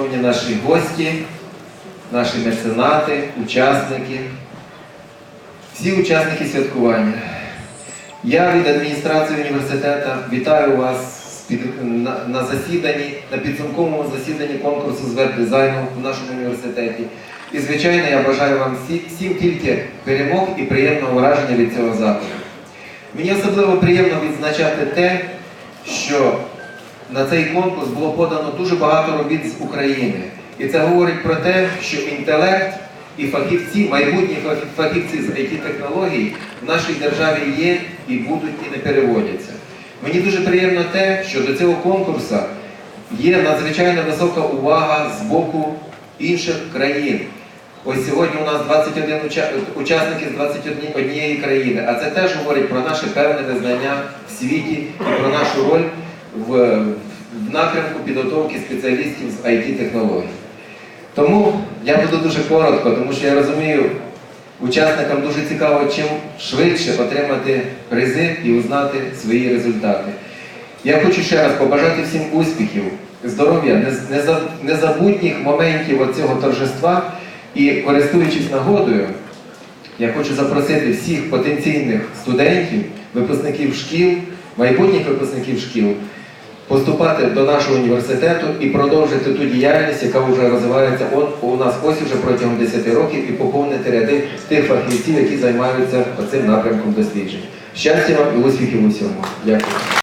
шановні наші гості, наші меценати, учасники, всі учасники святкування. Я від адміністрації університету вітаю вас на, засіданні, на підсумковому засіданні конкурсу з веб-дизайну в нашому університеті. І, звичайно, я бажаю вам всім тільки перемог і приємного враження від цього заходу. Мені особливо приємно відзначати те, що на цей конкурс було подано дуже багато робіт з України. І це говорить про те, що інтелект і фахівці, майбутні фахівці з IT-технологій в нашій державі є і будуть і не переводяться. Мені дуже приємно те, що до цього конкурсу є надзвичайно висока увага з боку інших країн. Ось сьогодні у нас 21 уча- учасники з 21 країни, а це теж говорить про наше певне визнання в світі і про нашу роль в, напрямку підготовки спеціалістів з IT-технологій. Тому я буду дуже коротко, тому що я розумію, учасникам дуже цікаво чим швидше отримати призи і узнати свої результати. Я хочу ще раз побажати всім успіхів, здоров'я, незабутніх моментів оцього торжества. І користуючись нагодою, я хочу запросити всіх потенційних студентів, випускників шкіл, майбутніх випускників шкіл поступати до нашого університету і продовжити ту діяльність, яка вже розвивається у нас ось уже протягом 10 років, і поповнити ряди тих фахівців, які займаються цим напрямком досліджень. Щастя вам і успіхів у всьому. Дякую.